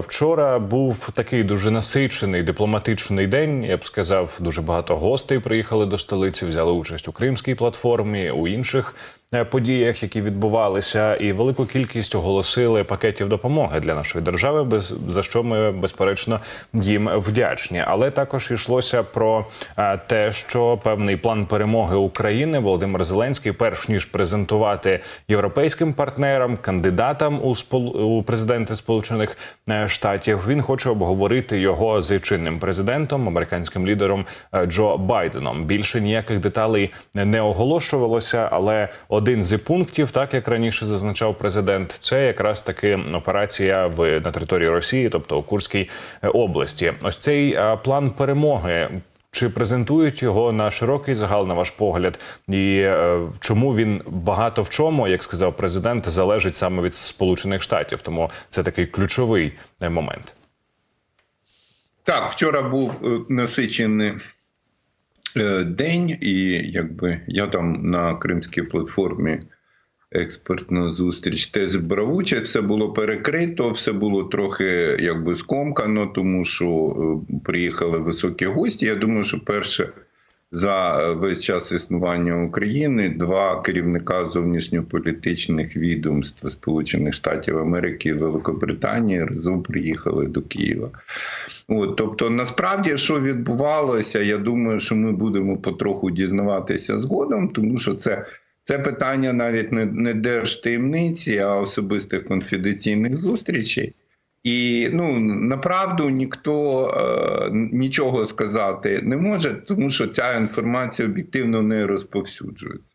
Вчора був такий дуже насичений дипломатичний день. Я б сказав, дуже багато гостей приїхали до столиці, взяли участь у кримській платформі, у інших подіях, які відбувалися, і велику кількість оголосили пакетів допомоги для нашої держави, без за що ми безперечно їм вдячні. Але також йшлося про е, те, що певний план перемоги України Володимир Зеленський, перш ніж презентувати європейським партнерам, кандидатам у спол... у президенти Сполучених е, Штатів, він хоче обговорити його з чинним президентом, американським лідером е, Джо Байденом. Більше ніяких деталей не оголошувалося, але один з пунктів, так як раніше зазначав президент, це якраз таки операція в на території Росії, тобто у Курській е, області. Ось цей е, план перемоги. Чи презентують його на широкий загал, на ваш погляд, і е, чому він багато в чому, як сказав президент, залежить саме від Сполучених Штатів? Тому це такий ключовий е, момент. Так, вчора був насичений день, і якби я там на кримській платформі експертна зустріч теж брав участь. Все було перекрито, все було трохи якби скомкано, тому що е, приїхали високі гості. Я думаю, що перше. За весь час існування України два керівника зовнішньополітичних відомств Сполучених Штатів Америки і Великобританії разом приїхали до Києва. От, тобто, насправді, що відбувалося, я думаю, що ми будемо потроху дізнаватися згодом, тому що це. Це питання навіть не, не держтаємниці, а особистих конфіденційних зустрічей. І ну направду ніхто е, нічого сказати не може, тому що ця інформація об'єктивно не розповсюджується.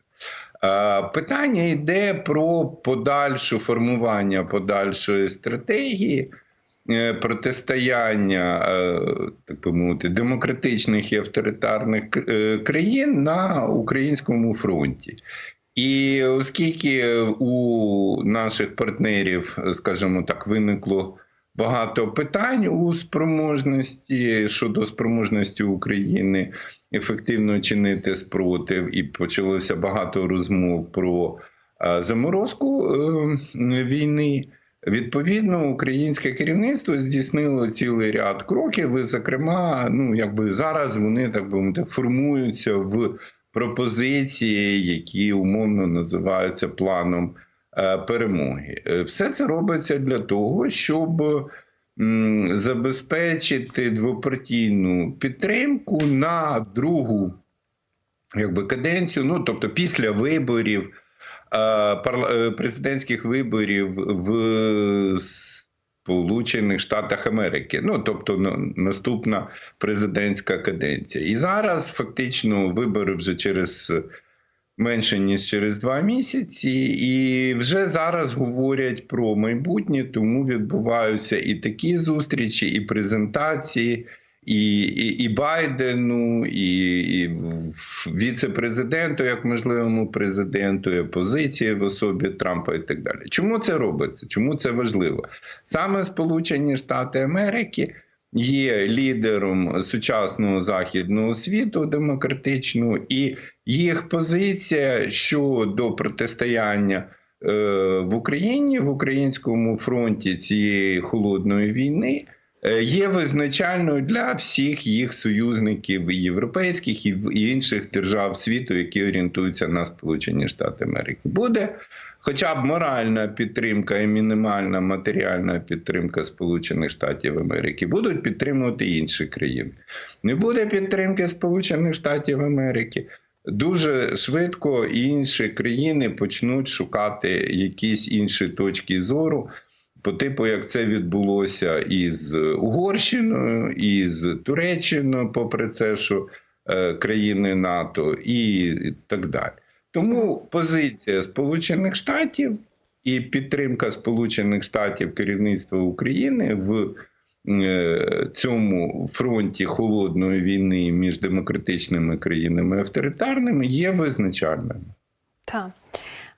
Е, питання йде про подальше формування подальшої стратегії. е, Протистояння е, так би мовити демократичних і авторитарних е, країн на українському фронті, і оскільки у наших партнерів, скажімо так, виникло багато питань у спроможності щодо спроможності України ефективно чинити спротив, і почалося багато розмов про е, заморозку е, війни. Відповідно, українське керівництво здійснило цілий ряд кроків. І, зокрема, ну якби зараз вони так би мовити формуються в пропозиції, які умовно називаються планом перемоги. Е, Все це робиться для того, щоб забезпечити двопартійну підтримку на другу якби, каденцію, ну тобто після виборів. е, е, Президентських виборів в Сполучених Штатах Америки, ну тобто наступна президентська каденція. І зараз фактично вибори вже через менше ніж через два місяці, і вже зараз говорять про майбутнє, тому відбуваються і такі зустрічі, і презентації. І, і, і Байдену, і, і віце-президенту, як можливому президенту, і опозиції в особі Трампа і так далі. Чому це робиться? Чому це важливо? Саме Сполучені Штати Америки є лідером сучасного західного світу демократичного, і їх позиція щодо протистояння. е, В Україні в українському фронті цієї холодної війни є визначальною для всіх їх союзників і європейських і інших держав світу, які орієнтуються на Сполучені Штати Америки. Буде хоча б моральна підтримка і мінімальна матеріальна підтримка Сполучених Штатів Америки, будуть підтримувати інші країни. Не буде підтримки Сполучених Штатів Америки. Дуже швидко інші країни почнуть шукати якісь інші точки зору, по типу, як це відбулося із Угорщиною, із Туреччиною, попри це, що е, країни НАТО, і так далі. Тому позиція Сполучених Штатів і підтримка Сполучених Штатів керівництва України в е, цьому фронті холодної війни між демократичними країнами і авторитарними є визначальним. Так.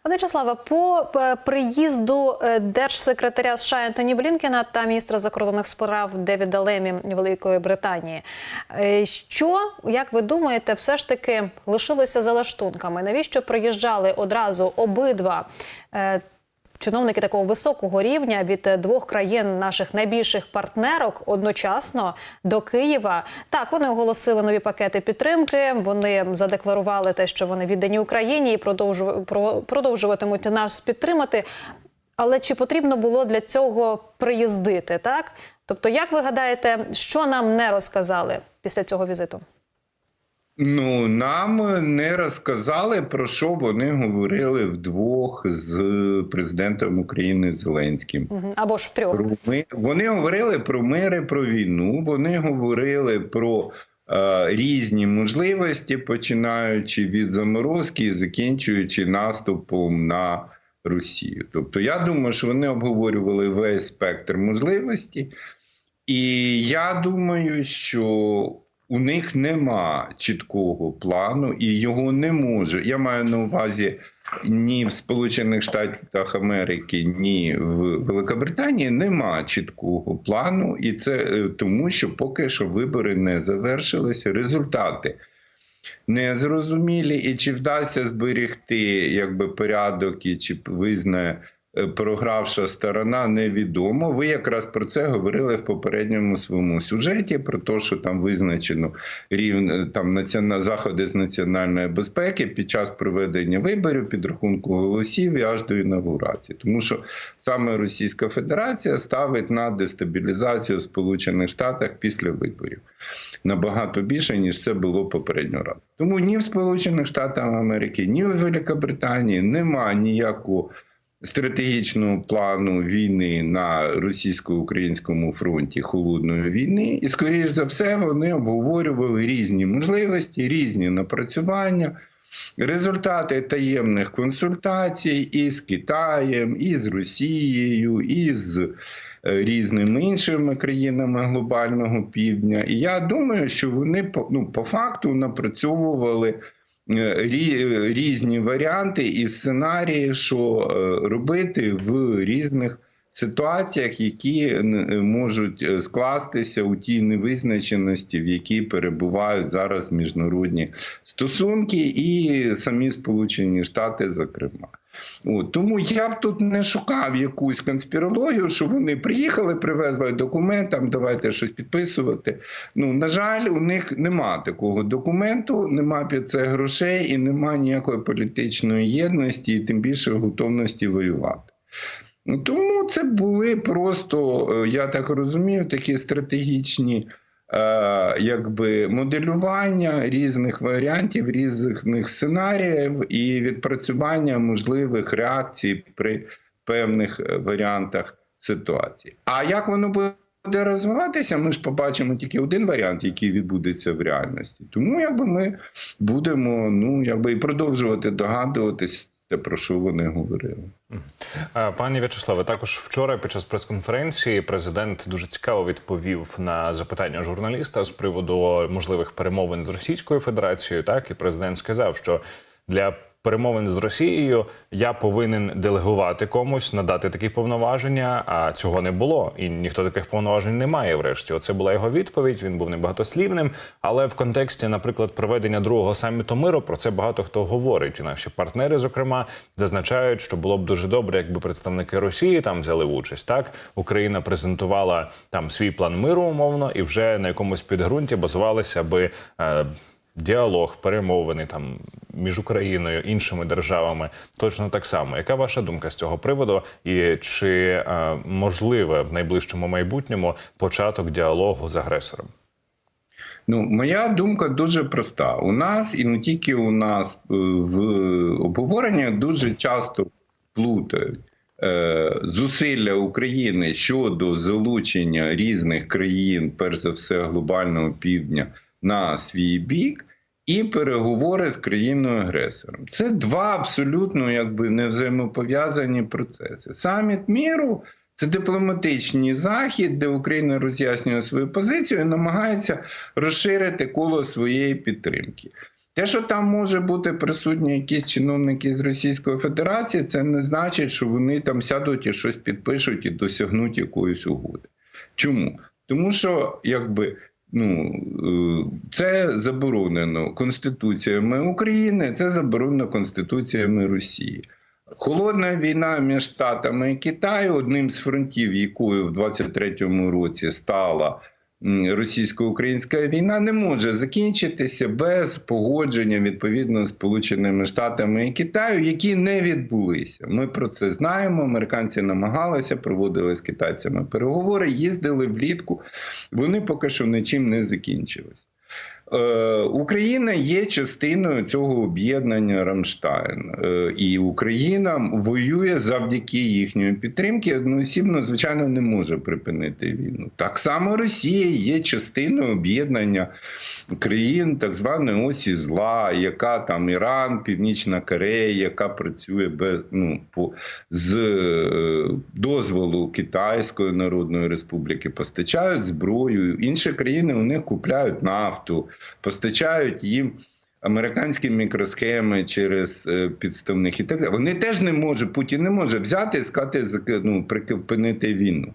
Вячеславе, по е, приїзду е, держсекретаря США Ентоні Блінкена та міністра закордонних справ Девіда Лемі Великої Британії, е, що як ви думаєте, все ж таки лишилося за лаштунками? Навіщо приїжджали одразу обидва? Чиновники такого високого рівня від двох країн наших найбільших партнерок одночасно до Києва. Так, вони оголосили нові пакети підтримки. Вони задекларували те, що вони віддані Україні і продовжу- про- продовжуватимуть нас підтримати. Але чи потрібно було для цього приїздити? Так, тобто, як ви гадаєте, що нам не розказали після цього візиту? Ну, нам не розказали, про що вони говорили вдвох з президентом України Зеленським. Або ж втрьох? Вони говорили про мир і про війну. Вони говорили про е, різні можливості, починаючи від заморозки і закінчуючи наступом на Росію. Тобто, я думаю, що вони обговорювали весь спектр можливостей, і я думаю, що у них нема чіткого плану, і його не може. Я маю на увазі ні в Сполучених Штатах Америки, ні в Великобританії нема чіткого плану, і це е, тому, що поки що вибори не завершилися. Результати не зрозумілі, і чи вдасться зберегти якби порядок, і чи визнає програвша сторона, невідомо. Ви якраз про це говорили в попередньому своєму сюжеті, про те, що там визначено рівень там національні заходи з національної безпеки під час проведення виборів, підрахунку голосів і аж до інаугурації. Тому що саме Російська Федерація ставить на дестабілізацію в Сполучених Штатах після виборів набагато більше, ніж це було попереднього разу. Тому ні в Сполучених Штатах Америки, ні в Великобританії немає ніякого стратегічного плану війни на російсько-українському фронті холодної війни. І, скоріш за все, вони обговорювали різні можливості, різні напрацювання. Результати таємних консультацій із Китаєм, і з Росією, і з е, різними іншими країнами глобального півдня. І я думаю, що вони ну, по факту напрацьовували різні варіанти і сценарії, що е, робити в різних ситуаціях, які н- можуть е, скластися у тій невизначеності, в якій перебувають зараз міжнародні стосунки, і самі Сполучені Штати, зокрема. От, тому я б тут не шукав якусь конспірологію, що вони приїхали, привезли документ, там давайте щось підписувати. Ну, на жаль, у них нема такого документу, нема під це грошей і нема ніякої політичної єдності, і тим більше готовності воювати. Тому це були просто, е, я так розумію, такі стратегічні е, якби моделювання різних варіантів, різних сценаріїв і відпрацювання можливих реакцій при певних е, варіантах ситуації. А як воно буде розвиватися, ми ж побачимо тільки один варіант, який відбудеться в реальності. Тому якби ми будемо ну якби і продовжувати догадуватися, про що вони говорили. Пані В'ячеславе, також вчора під час прес-конференції президент дуже цікаво відповів на запитання журналіста з приводу можливих перемовин з Російською Федерацією. Так і президент сказав, що для перемовин з Росією я повинен делегувати комусь, надати такі повноваження. А цього не було, і ніхто таких повноважень не має. Врешті, оце була його відповідь. Він був небагатослівним. Але в контексті, наприклад, проведення другого саміту миру про це багато хто говорить. І наші партнери, зокрема, зазначають, що було б дуже добре, якби представники Росії там взяли участь. Так Україна презентувала там свій план миру умовно, і вже на якомусь підґрунті базувалися би. Е, Діалог, перемовини там між Україною іншими державами точно так само. Яка ваша думка з цього приводу? І чи е, можливе в найближчому майбутньому початок діалогу з агресором? Ну, моя думка дуже проста. У нас і не тільки у нас е, в обговореннях дуже часто плутають е, зусилля України щодо залучення різних країн, перш за все глобального півдня, на свій бік. І переговори з країною-агресором. Це два абсолютно якби не взаємопов'язані процеси. Саміт міру це дипломатичний захід, де Україна роз'яснює свою позицію і намагається розширити коло своєї підтримки. Те, що там може бути присутні якісь чиновники з Російської Федерації, це не значить, що вони там сядуть і щось підпишуть і досягнуть якоїсь угоди. Чому? Тому що якби. Ну, е, це заборонено Конституціями України, це заборонено Конституціями Росії. Холодна війна між Штатами і Китаєм, одним з фронтів, якою в 23-му році стала російсько-українська війна, не може закінчитися без погодження відповідно з Сполученими Штатами і Китаю, які не відбулися. Ми про це знаємо. Американці намагалися, проводили з китайцями переговори, їздили влітку. Вони поки що нічим не закінчились. Е, Україна є частиною цього об'єднання Рамштайн, Е, і Україна воює завдяки їхньої підтримки. Одноосібно, звичайно, не може припинити війну. Так само Росія є частиною об'єднання країн так званої осі зла, яка там Іран, Північна Корея, яка працює без ну по з е, дозволу Китайської Народної Республіки, постачають зброю. Інші країни у них купляють нафту, постачають їм. Американські мікросхеми через е, підставних і так далі. Вони теж не можуть, Путін не може взяти і сказати, ну, припинити війну.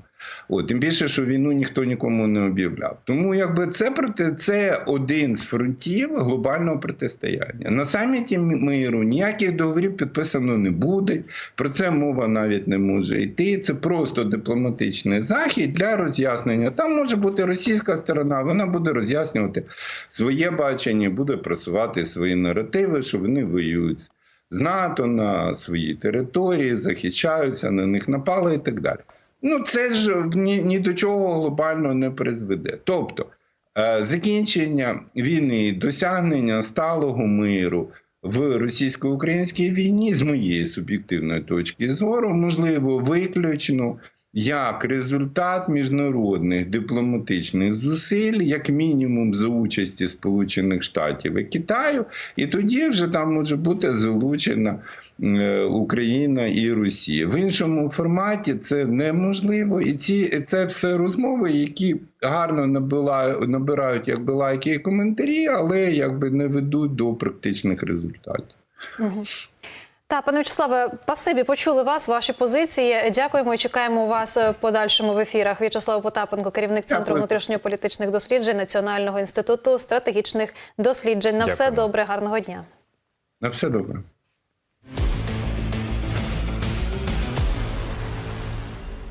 От, тим більше, що війну ніхто нікому не об'являв. Тому якби це проти це один з фронтів глобального протистояння. На саміті миру ніяких договорів підписано не буде. Про це мова навіть не може йти. Це просто дипломатичний захід для роз'яснення. Там може бути російська сторона, вона буде роз'яснювати своє бачення, буде просувати свої наративи, що вони воюють з НАТО на своїй території, захищаються, на них напали і так далі. Ну, це ж ні, ні до чого глобально не призведе. Тобто е, закінчення війни, досягнення сталого миру в російсько-українській війні, з моєї суб'єктивної точки зору, можливо, виключно як результат міжнародних дипломатичних зусиль, як мінімум за участі Сполучених Штатів і Китаю, і тоді вже там може бути залучена Україна і Росія. В іншому форматі це неможливо, і ці це все розмови, які гарно набила, набирають якби лайки і коментарі, але якби не ведуть до практичних результатів. Та, пане Вячеславе, пасибі, почули вас, ваші позиції. Дякуємо і чекаємо вас в подальшому в ефірах. В'ячеслав Потапенко, керівник Центру Дякую. внутрішньополітичних досліджень Національного інституту стратегічних досліджень. На все добре, гарного дня. На все добре.